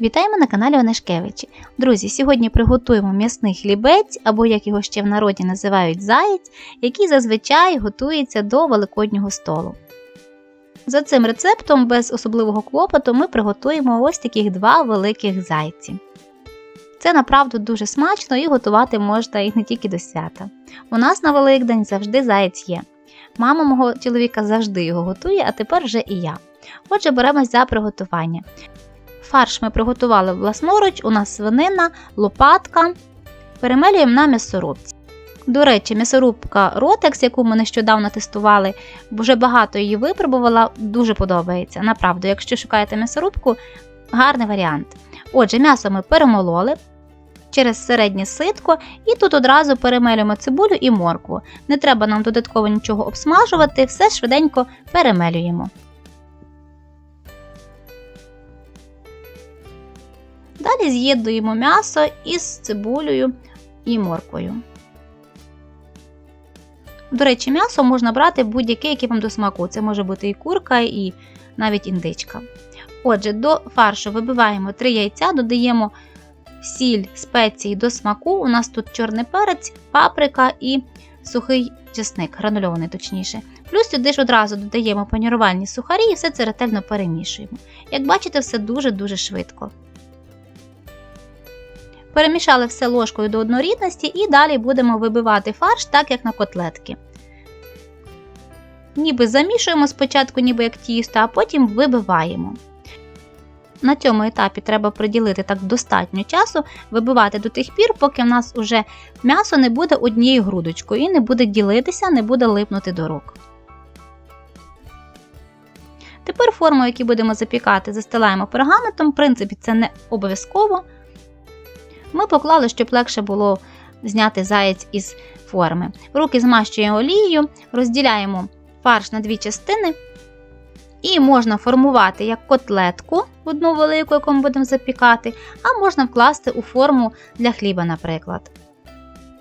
Вітаємо на каналі Онешкевичі. Друзі, сьогодні приготуємо м'ясний хлібець, або як його ще в народі називають заєць, який зазвичай готується до великоднього столу. За цим рецептом, без особливого клопоту, ми приготуємо ось таких два великих зайці. Це направду дуже смачно і готувати можна і не тільки до свята. У нас на Великдень завжди заєць є. Мама мого чоловіка завжди його готує, а тепер вже і я. Отже, беремось за приготування. Фарш ми приготували власноруч, у нас свинина, лопатка. Перемелюємо на м'ясорубці. До речі, м'ясорубка Rotex, яку ми нещодавно тестували, вже багато її випробувала, дуже подобається. Направду, якщо шукаєте м'ясорубку, гарний варіант. Отже, м'ясо ми перемололи через середнє ситко і тут одразу перемелюємо цибулю і моркву. Не треба нам додатково нічого обсмажувати, все швиденько перемелюємо. Далі з'єднуємо м'ясо із цибулею і морквою. До речі, м'ясо можна брати будь-яке, яке вам до смаку. Це може бути і курка, і навіть індичка. Отже, до фаршу вибиваємо 3 яйця, додаємо сіль, спеції до смаку. У нас тут чорний перець, паприка і сухий чесник, гранульований точніше. Плюс сюди ж одразу додаємо панірувальні сухарі і все це ретельно перемішуємо. Як бачите, все дуже-дуже швидко. Перемішали все ложкою до однорідності і далі будемо вибивати фарш, так як на котлетки. Ніби замішуємо спочатку, ніби як тісто, а потім вибиваємо. На цьому етапі треба приділити так достатньо часу, вибивати до тих пір, поки в нас уже м'ясо не буде однією грудочкою і не буде ділитися, не буде липнути до рук. Тепер форму, яку будемо запікати, застилаємо пергаментом. В принципі, це не обов'язково. Ми поклали, щоб легше було зняти заєць із форми. Руки змащуємо олією, розділяємо фарш на дві частини. І можна формувати як котлетку, одну велику, яку ми будемо запікати, а можна вкласти у форму для хліба, наприклад.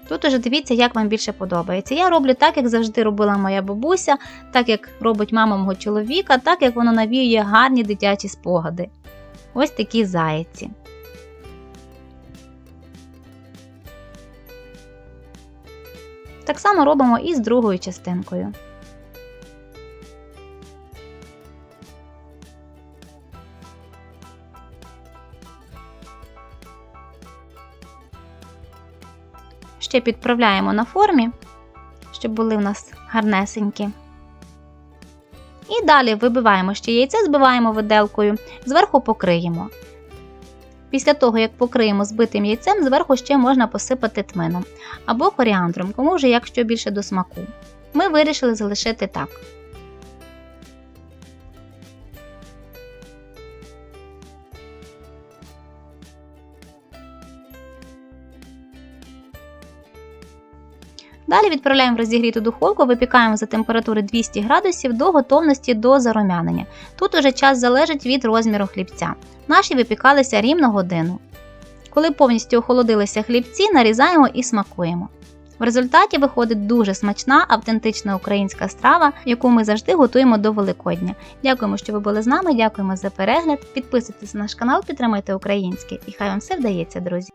Тут уже дивіться, як вам більше подобається. Я роблю так, як завжди робила моя бабуся, так як робить мама мого чоловіка, так як воно навіює гарні дитячі спогади. Ось такі зайці. Так само робимо і з другою частинкою. Ще підправляємо на формі, щоб були в нас гарнесенькі. І далі вибиваємо ще яйце, збиваємо виделкою, зверху покриємо. Після того, як покриємо збитим яйцем, зверху ще можна посипати тмином або коріандром, кому вже якщо більше до смаку. Ми вирішили залишити так. Далі відправляємо в розігріту духовку, випікаємо за температури 200 градусів до готовності до зарум'янення. Тут уже час залежить від розміру хлібця. Наші випікалися рівно годину. Коли повністю охолодилися хлібці, нарізаємо і смакуємо. В результаті виходить дуже смачна, автентична українська страва, яку ми завжди готуємо до Великодня. Дякуємо, що ви були з нами, дякуємо за перегляд. Підписуйтесь на наш канал, підтримуйте українське і хай вам все вдається, друзі!